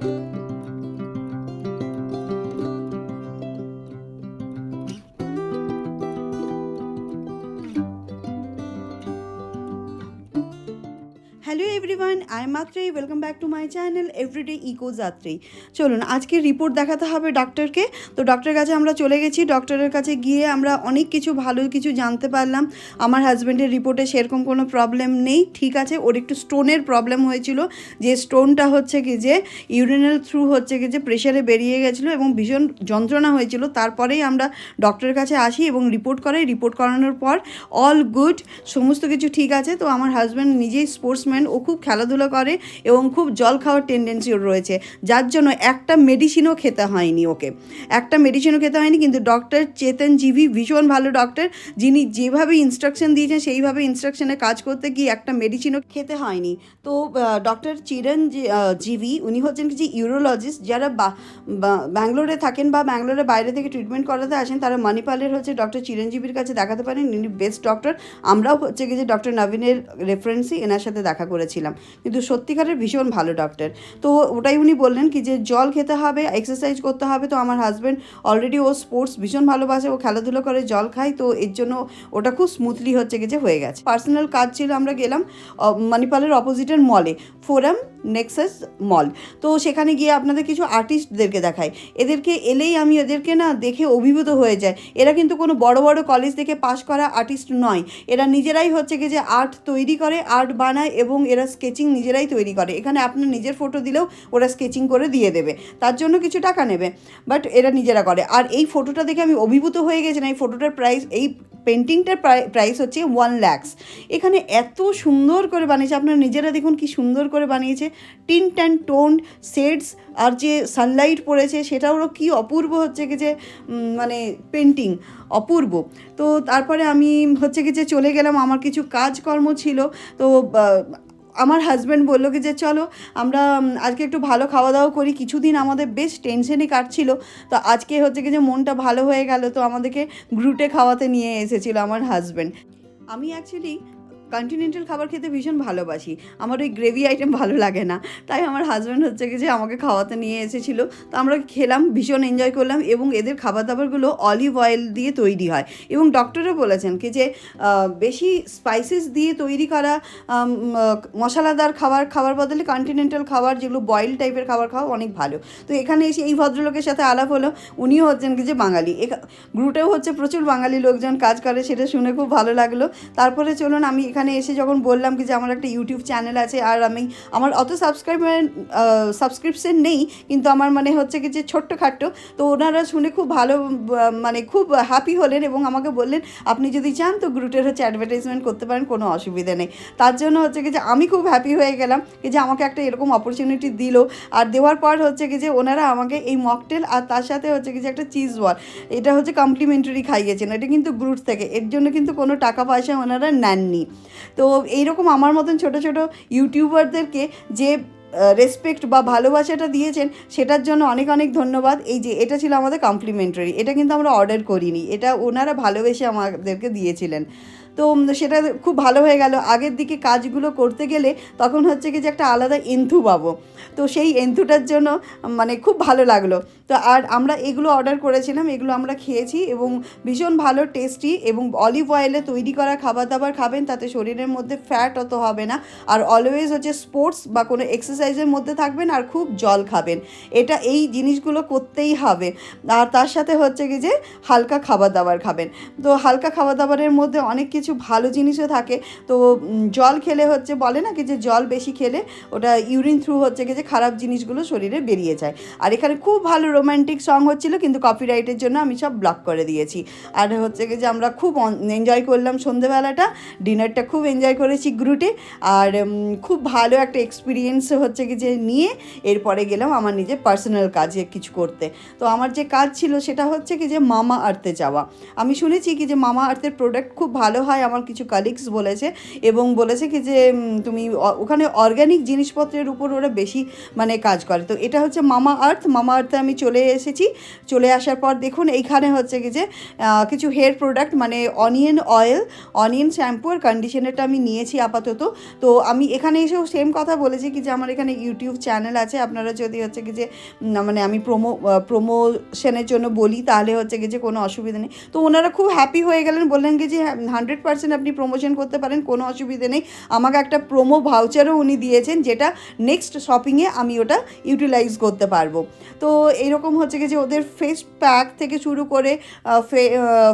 Thank you. Hello everyone, I am Mhatre welcome back to my channel everyday eco Yatri. চলুন আজকে report দেখাতে হবে ডক্টরকে। তো ডক্টরের কাছে আমরা চলে গেছি। ডক্টরের কাছে গিয়ে আমরা অনেক কিছু, ভালো কিছু জানতে পারলাম। আমার হাজব্যান্ডের রিপোর্টে সেরকম কোনো প্রবলেম নেই। ঠিক আছে, ওর একটু স্টোনের প্রবলেম হয়েছিল। যে স্টোনটা হচ্ছে কি যে, ইউরিনাল থ্রু হচ্ছে কি যে, প্রেশারে বেরিয়ে গেছিল এবং ভীষণ যন্ত্রণা হয়েছিল। তারপরেই আমরা ডক্টরের কাছে আসি এবং রিপোর্ট করাই। রিপোর্ট করানোর পর, অল গুড, সমস্ত কিছু ঠিক আছে। তো আমার হাজব্যান্ড নিজেই স্পোর্টসম্যান ও খুব খেলাধুলা করে এবং খুব জল খাওয়ার টেন্ডেন্সি ওর রয়েছে। যার জন্য একটা মেডিসিনও খেতে হয়নি ওকে। একটা মেডিসিনও খেতে হয়নি, কিন্তু ডক্টর চেতন জিভি ভীষণ ভালো ডক্টর যিনি যেভাবে ইনস্ট্রাকশন দিয়েছেন, সেইভাবে ইনস্ট্রাকশনে কাজ করতে গিয়ে একটা মেডিসিনও খেতে হয়নি। তো ডক্টর চিরন জিভি, উনি হচ্ছেন যে ইউরোলজিস্ট যারা ব্যাঙ্গালোরে থাকেন বা ব্যাঙ্গালোরে বাইরে থেকে ট্রিটমেন্ট করাতে আসেন, তারা মণিপালের হচ্ছে ডক্টর চিরঞ্জীবীর কাছে দেখাতে পারেন। ইনি বেস্ট ডক্টর আমরাও হচ্ছে গিয়ে যে ডক্টর নবীনের রেফারেন্সই এনার সাথে দেখা করেছিলাম। কিন্তু সত্যিকারের ভীষণ ভালো ডক্টর তো ওটাই উনি বললেন কি যে জল খেতে হবে এক্সারসাইজ করতে হবে। তো আমার হাজব্যান্ড অলরেডি ও স্পোর্টস ভীষণ ভালোবাসে, ও খেলাধুলো করে, জল খায়। তো এর জন্য ওটা খুব স্মুথলি হচ্ছে গেছে হয়ে গেছে। পার্সোনাল কাজ ছিল আমরা গেলাম মণিপালের অপোজিটের মলে ফোরাম নেক্সাস মল তো সেখানে গিয়ে আপনাদের কিছু আর্টিস্টদেরকে দেখাই এদেরকে এলেই আমি এদেরকে না দেখে অভিভূত হয়ে যায় এরা কিন্তু কোনো বড় বড় কলেজ থেকে পাশ করা আর্টিস্ট নয়। এরা নিজেরাই হচ্ছে কি যে আর্ট তৈরি করে আর্ট বানায় এবং এরা স্কেচিং নিজেরাই তৈরি করে। এখানে আপনার নিজের ফটো দিলেও ওরা স্কেচিং করে দিয়ে দেবে। তার জন্য কিছু টাকা নেবে। বাট এরা নিজেরা করে। আর এই ফটোটা দেখে আমি অভিভূত হয়ে গেছিলাম এই ফটোটার প্রাইস এই পেন্টিংটার প্রাইস হচ্ছে ওয়ান ল্যাক্স এখানে এত সুন্দর করে বানিয়েছে। আপনারা নিজেরা দেখুন কি সুন্দর করে বানিয়েছে। টিন্ট অ্যান্ড টোন শেডস আর যে সানলাইট পড়েছে সেটাও কি অপূর্ব হচ্ছে কি যে মানে পেন্টিং অপূর্ব। তো তারপরে আমি হচ্ছে কি যে চলে গেলাম, আমার কিছু কাজকর্ম ছিল। তো আমার হাজব্যান্ড বলল কি যে, চলো, আমরা আজকে একটু ভালো খাওয়া দাওয়া করি। কিছুদিন আমাদের বেশ টেনশনই কাটছিল। তো আজকে হচ্ছে কি যে মনটা ভালো হয়ে গেল, তো আমাদেরকে গ্রুটে খাওয়াতে নিয়ে এসেছিল আমার হাজব্যান্ড আমি অ্যাকচুয়ালি কন্টিনেন্টাল খাবার খেতে ভীষণ ভালোবাসি। আমার ওই গ্রেভি আইটেম ভালো লাগে না। তাই আমার হাজব্যান্ড হচ্ছে কি যে আমাকে খাওয়াতে নিয়ে এসেছিল। তো আমরা খেলাম, ভীষণ এনজয় করলাম এবং এদের খাবার দাবারগুলো অলিভ অয়েল দিয়ে তৈরি হয়। এবং ডক্টরও বলেছেন কি যে বেশি স্পাইসেস দিয়ে তৈরি করা মশলাদার খাবার খাবার বদলে কন্টিনেন্টাল খাবার, যেগুলো বয়েল টাইপের খাবার খাওয়া অনেক ভালো। তো এখানে এসে এই ভদ্রলোকের সাথে আলাপ হলো। উনিও হচ্ছেন কি যে বাঙালি। গ্রুটেও হচ্ছে প্রচুর বাঙালি লোকজন কাজ করে, সেটা শুনে খুব ভালো লাগল। তারপরে চলুন আমি এখানে এসে যখন বললাম কি যে আমার একটা ইউটিউব চ্যানেল আছে আর আমি, আমার অত সাবস্ক্রাইবার সাবস্ক্রিপশন নেই, কিন্তু আমার মানে হচ্ছে কি যে ছোট্ট খাট্ট তো ওনারা শুনে খুব ভালো মানে খুব হ্যাপি হলেন এবং আমাকে বললেন, আপনি যদি চান তো গ্রুটের হচ্ছে অ্যাডভার্টাইজমেন্ট করতে পারেন, কোনো অসুবিধা নেই। তার জন্য হচ্ছে কি যে আমি খুব হ্যাপি হয়ে গেলাম কি যে আমাকে একটা এরকম অপরচুনিটি দিল। আর দেওয়ার পর হচ্ছে কি যে ওনারা আমাকে এই মকটেল আর তার সাথে হচ্ছে কি যে একটা চিজ বল এটা হচ্ছে কমপ্লিমেন্টারি খাইয়েছেন, এটা কিন্তু গ্রুট থেকে, এর জন্য কিন্তু কোনো টাকা পয়সা ওনারা নেননি। তো এইরকম আমার মতন ছোট ছোট ইউটিউবারদেরকে যে রেসপেক্ট বা ভালোবাসাটা দিয়েছেন, সেটার জন্য অনেক অনেক ধন্যবাদ। এই যে, এটা ছিল আমাদের কমপ্লিমেন্টারি এটা কিন্তু আমরা অর্ডার করিনি। এটা ওনারা ভালোবেসে আমাদেরকে দিয়েছিলেন। তো সেটা খুব ভালো হয়ে গেল। আগের দিকে কাজগুলো করতে গেলে তখন হচ্ছে কি যে একটা আলাদা এন্থু পাবো। তো সেই এন্থুটার জন্য মানে খুব ভালো লাগল। তো আর আমরা এগুলো অর্ডার করেছিলাম, এগুলো আমরা খেয়েছি এবং ভীষণ ভালো টেস্টি এবং অলিভ অয়েলে তৈরি করা খাবার দাবার খাবেন, তাতে শরীরের মধ্যে ফ্যাট অত হবে না। আর অলওয়েজ হচ্ছে স্পোর্টস বা কোনো এক্সারসাইজের মধ্যে থাকবেন আর খুব জল খাবেন। এটা এই জিনিসগুলো করতেই হবে। আর তার সাথে হচ্ছে কি যে হালকা খাবার দাবার খাবেন। তো হালকা খাবার দাবারের মধ্যে অনেক কিছু ভালো জিনিসও থাকে। তো জল খেলে হচ্ছে বলে না কি যে জল বেশি খেলে ওটা ইউরিন থ্রু হচ্ছে কি যে খারাপ জিনিসগুলো শরীরে বেরিয়ে যায়। আর এখানে খুব ভালো রোম্যান্টিক সং হচ্ছিল কিন্তু কপিরাইটের জন্য আমি সব ব্লক করে দিয়েছি। আর হচ্ছে কি যে আমরা খুব এনজয় করলাম সন্ধেবেলাটা ডিনারটা খুব এনজয় করেছি গ্রুটে। আর খুব ভালো একটা এক্সপিরিয়েন্স হচ্ছে কি যে নিয়ে এরপরে গেলাম আমার নিজের পার্সোনাল কাজে কিছু করতে। তো আমার যে কাজ ছিল সেটা হচ্ছে কি যে মামা আর্থে যাওয়া। আমি শুনেছি কি যে মামা আর্থের প্রোডাক্ট খুব ভালো হয় হয় আমার কিছু কালিগস বলেছে এবং বলেছে কি যে তুমি ওখানে অর্গ্যানিক জিনিসপত্রের উপর ওরা বেশি মানে কাজ করে। তো এটা হচ্ছে মামা আর্থ মামা আর্থে আমি চলে এসেছি। চলে আসার পর দেখুন, এইখানে হচ্ছে কি যে কিছু হেয়ার প্রোডাক্ট মানে অনিয়ন অয়েল অনিয়ন শ্যাম্পু আর কন্ডিশনারটা আমি নিয়েছি আপাতত। তো আমি এখানে এসেও সেম কথা বলেছি কি যে, আমার এখানে ইউটিউব চ্যানেল আছে। আপনারা যদি হচ্ছে কি যে মানে আমি প্রোমো প্রোমোশনের জন্য বলি, তাহলে হচ্ছে কি যে কোনো অসুবিধা নেই। তো ওনারা খুব হ্যাপি হয়ে গেলেন, বললেন কি যে হান্ড্রেড পার্সেন্ট আপনি প্রমোশন করতে পারেন, কোনো অসুবিধে নেই। আমাকে একটা প্রোমো ভাউচারও উনি দিয়েছেন, যেটা নেক্সট শপিংয়ে আমি ওটা ইউটিলাইজ করতে পারব। তো এইরকম হচ্ছে কি যে ওদের ফেস প্যাক থেকে শুরু করে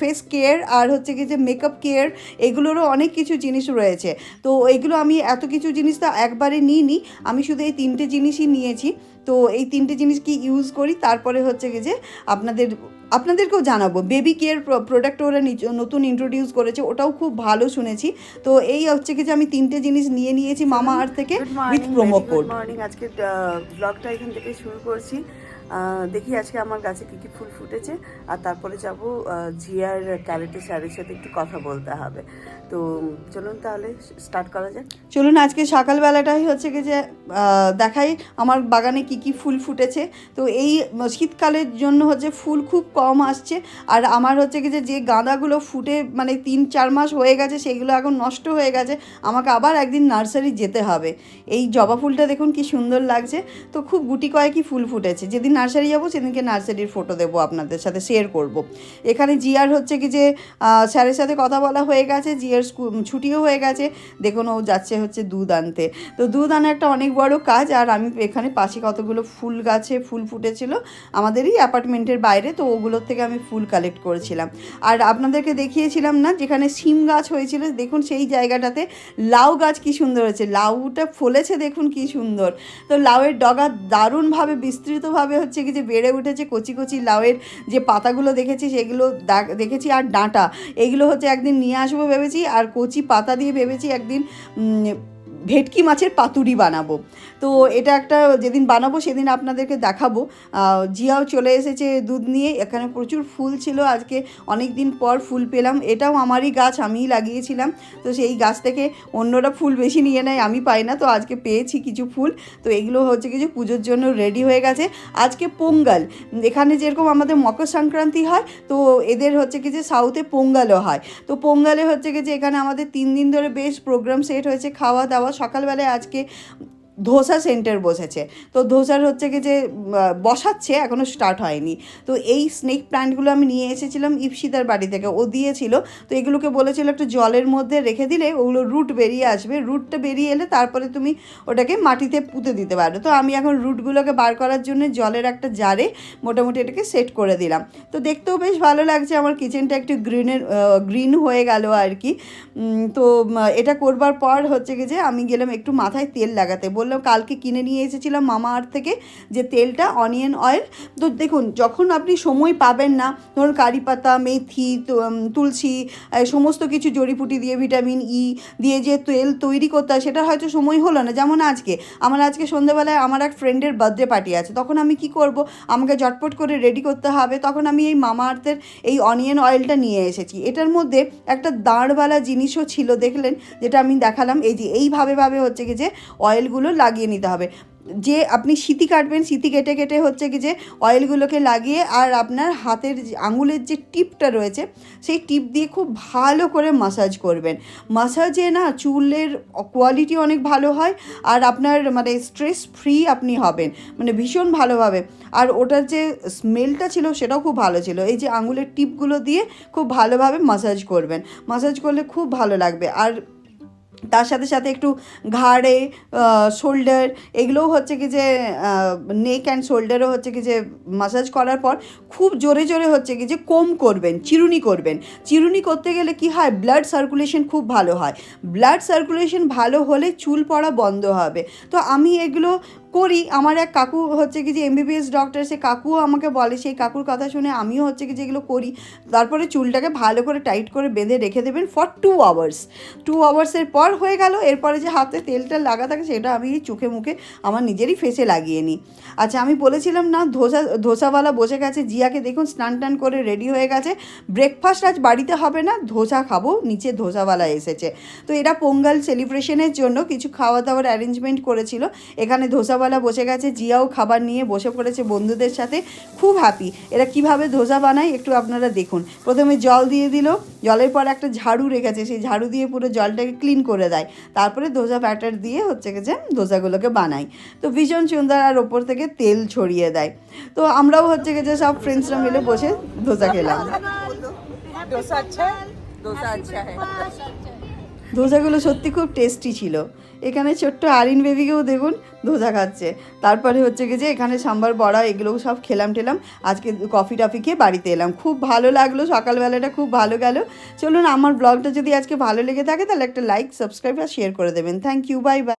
ফেস কেয়ার আর হচ্ছে কি যে মেকআপ কেয়ার এগুলোরও অনেক কিছু জিনিস রয়েছে। তো এগুলো আমি এত কিছু জিনিস তো একবারে নিইনি, আমি শুধু এই তিনটে জিনিসই নিয়েছি। তো এই তিনটে জিনিস কি ইউজ করি? তারপরে হচ্ছে কি যে আপনাদের আপনাদেরকেও জানাব। বেবি কেয়ার প্রোডাক্ট ওরা নতুন ইন্ট্রোডিউস করেছে ওটাও খুব ভালো শুনেছি। তো এই হচ্ছে কি যে আমি তিনটে জিনিস নিয়ে নিয়েছি মামা আর থেকে উইথ প্রোমো কোড মর্নিং আজকে ব্লগটা এখান থেকে শুরু করছি। দেখি আজকে আমার গাছে কী কী ফুল ফুটেছে, আর তারপরে যাব জিয়ার ক্যারেটে স্যারের সাথে একটু কথা বলতে হবে। তো চলুন তাহলে, স্টার্ট করা যাক। চলুন, আজকে সকালবেলাটাই হচ্ছে কি যে দেখাই আমার বাগানে কি কি ফুল ফুটেছে। তো এই শীতকালের জন্য হচ্ছে ফুল খুব কম আসছে, আর আমার হচ্ছে কি যে যে গাঁদাগুলো ফুটে মানে তিন চার মাস হয়ে গেছে, সেগুলো এখন নষ্ট হয়ে গেছে, আমাকে আবার একদিন নার্সারি যেতে হবে। এই জবা ফুলটা দেখুন কি সুন্দর লাগছে। তো খুব গুটি কয়েকই ফুল ফুটেছে, যেদিন নার্সারি যাব, সেদিনকে নার্সারির ফটো দেবো আপনাদের সাথে শেয়ার করব। এখানে জিয়ার হচ্ছে কি যে স্যারের সাথে কথা বলা হয়ে গেছে, জিয়ার ছুটিও হয়ে গেছে। দেখুন, ও যাচ্ছে হচ্ছে দুধ আনতে। তো দুধ আনা একটা অনেক বড় কাজ, আর আমি এখানে পাশে কতগুলো ফুল গাছে ফুল ফুটেছিল আমাদেরই অ্যাপার্টমেন্টের বাইরে, তো ওগুলোর থেকে আমি ফুল কালেক্ট করেছিলাম। আর আপনাদেরকে দেখিয়েছিলাম না, যেখানে সিম গাছ হয়েছিল, দেখুন সেই জায়গাটাতে লাউ গাছ কি সুন্দর হয়েছে, লাউটা ফলেছে, দেখুন কি সুন্দর। তো লাউয়ের ডগা দারুণভাবে, বিস্তৃতভাবে হচ্ছে কি যে বেড়ে উঠেছে কচি কচি লাউয়ের যে পাতাগুলো দেখেছি সেগুলো দেখেছি আর ডাঁটা। এগুলো হচ্ছে একদিন নিয়ে আসব ভেবেছি, আর কচি পাতা দিয়ে ভেবেছি একদিন ভেটকি মাছের পাতুরি বানাবো। তো এটা একটা যেদিন বানাবো সেদিন আপনাদেরকে দেখাবো। জিয়াও চলে এসেছে দুধ নিয়ে। এখানে প্রচুর ফুল ছিল আজকে। অনেক দিন পর ফুল পেলাম। এটাও আমারই গাছ, আমিই লাগিয়েছিলাম। তো সেই গাছ থেকে অন্যরা ফুল বেশি নিয়ে নেয়, আমি পাই না। তো আজকে পেয়েছি কিছু ফুল। তো এগুলো হচ্ছে কিছু পুজোর জন্য রেডি হয়ে গেছে। আজকে পোঙ্গাল। এখানে যেরকম আমাদের মকর সংক্রান্তি হয়, তো এদের হচ্ছে কি যে সাউথে পোঙ্গালও হয়। তো পোঙ্গালে হচ্ছে কি যে এখানে আমাদের তিন দিন ধরে বেশ প্রোগ্রাম সেট হয়েছে। খাওয়া দাওয়া সকালবেলায় আজকে ধোসা সেন্টার বসেছে। তো ধোসার হচ্ছে কি যে বসাচ্ছে এখনও স্টার্ট হয়নি। তো এই স্নেক প্ল্যান্টগুলো আমি নিয়ে এসেছিলাম ইপসিতার বাড়ি থেকে। ও দিয়েছিল, তো এগুলোকে বলেছিল একটু জলের মধ্যে রেখে দিলে ওগুলো রুট বেরিয়ে আসবে। রুটটা বেরিয়ে এলে তারপরে তুমি ওটাকে মাটিতে পুঁতে দিতে পারো তো আমি এখন রুটগুলোকে বার করার জন্য জলের একটা জারে মোটামুটি এটাকে সেট করে দিলাম। তো দেখতেও বেশ ভালো লাগছে, আমার কিচেনটা একটু গ্রিনের গ্রিন হয়ে গেল আর কি। তো এটা করবার পর হচ্ছে কি যে, আমি গেলাম একটু মাথায় তেল লাগাতে। বললাম, কালকে কিনে নিয়ে এসেছিলাম মামা আর্থ থেকে যে তেলটা, অনিয়ন অয়েল তো দেখুন, যখন আপনি সময় পাবেন না, ধরুন কারি পাতা, মেথি তুলসী সমস্ত কিছু জড়িপুটি দিয়ে, ভিটামিন ই দিয়ে যে তেল তৈরি করতে হয় সেটা হয়তো সময় হলো না। যেমন আজকে, আমার আজকে সন্ধ্যেবেলায় আমার এক ফ্রেন্ডের বার্থডে পার্টি আছে। তখন আমি কি করব? আমাকে ঝটপট করে রেডি করতে হবে। তখন আমি এই মামা আর্থের এই অনিয়ন অয়েলটা নিয়ে এসেছি। এটার মধ্যে একটা দাঁড়ওয়ালা জিনিসও ছিল, দেখলেন? যেটা আমি দেখালাম। এই যে, এইভাবে, ভাবে হচ্ছে কি যে অয়েলগুলো লাগিয়ে নিতে হবে। যে আপনি সিতি কাটবেন সিতি কেটে কেটে হচ্ছে কি যে অয়েলগুলোকে লাগিয়ে আর আপনার হাতের আঙুলের যে টিপটা রয়েছে, সেই টিপ দিয়ে খুব ভালো করে মাসাজ করবেন। মাসাজে না চুলের কোয়ালিটি অনেক ভালো হয় আর আপনার মানে স্ট্রেস ফ্রি আপনি হবেন মানে ভীষণ ভালোভাবে। আর ওটার যে স্মেলটা ছিল সেটাও খুব ভালো ছিল। এই যে আঙুলের টিপগুলো দিয়ে খুব ভালোভাবে মাসাজ করবেন। মাসাজ করলে খুব ভালো লাগবে। আর তার সাথে সাথে একটু ঘাড়ে শোল্ডার এগুলোও হচ্ছে কি যে নেক অ্যান্ড শোল্ডারও হচ্ছে কি যে মাসাজ করার পর খুব জোরে জোরে হচ্ছে কি যে কম করবেন, চিরুনি করবেন। চিরুনি করতে গেলে কি হয়? ব্লাড সার্কুলেশন খুব ভালো হয়। ব্লাড সার্কুলেশন ভালো হলে চুল পড়া বন্ধ হবে। তো আমি এগুলো করি। আমার এক কাকু হচ্ছে কি যে এমবিবিএস ডক্টর সে কাকুও আমাকে বলে, সেই কাকুর কথা শুনে আমিও হচ্ছে কি যেগুলো করি। তারপরে চুলটাকে ভালো করে টাইট করে বেঁধে রেখে দেবেন ফর টু আওয়ার্স টু আওয়ার্সের পর হয়ে গেল, এরপরে যে হাতে তেলটা লাগা থাকে সেটা আমি চোখে মুখে আমার নিজেরই ফেসে লাগিয়ে নিই। আচ্ছা আমি বলেছিলাম না, ধোসা, ধোসাওয়ালা বসে গেছে, জিয়াকে দেখুন স্নান টান করে রেডি হয়ে গেছে। ব্রেকফাস্ট আজ বাড়িতে হবে না, ধোসা খাব, নিচে ধোসাওয়ালা এসেছে। তো এরা পোঙ্গাল সেলিব্রেশনের জন্য কিছু খাওয়া দাওয়ার অ্যারেঞ্জমেন্ট করেছিল। এখানে ধোসাওয়ালা বসে গেছে, জিয়াও খাবার নিয়ে বসে পড়েছে বন্ধুদের সাথে, খুব হ্যাপি এরা কীভাবে ধোসা বানায় একটু আপনারা দেখুন। প্রথমে জল দিয়ে দিল, জলের পর একটা ঝাড়ু রেখেছে, সেই ঝাড়ু দিয়ে পুরো জলটাকে ক্লিন করে দেয়। তারপরে ধোসা ব্যাটার দিয়ে হচ্ছে যে ধোসাগুলোকে বানাই তো ভীষণ সুন্দর আর ওপর থেকে তেল ছড়িয়ে দেয়। তো আমরাও হচ্ছে গেছে সব ফ্রেন্ডসরা মিলে বসে ধোসা খেলাম। ধোসা আচ্ছা ধোসা আচ্ছা হ্যাঁ। है ধোসাগুলো সত্যি খুব টেস্টি ছিল। এখানে ছোট্ট আরিন বেবিকেও দেখুন ধোসা খাচ্ছে। তারপরে হচ্ছে কি যে এখানে সাম্বার, বড়া এগুলো সব খেলাম টেলাম। আজকে কফি টফি খেয়ে বাড়িতে এলাম। খুব ভালো লাগল, সকালবেলাটা খুব ভালো গেল। চলুন আমার ব্লগটা যদি আজকে ভালো লেগে থাকে তাহলে একটা লাইক সাবস্ক্রাইব আর শেয়ার করে দেবেন। Thank you bye bye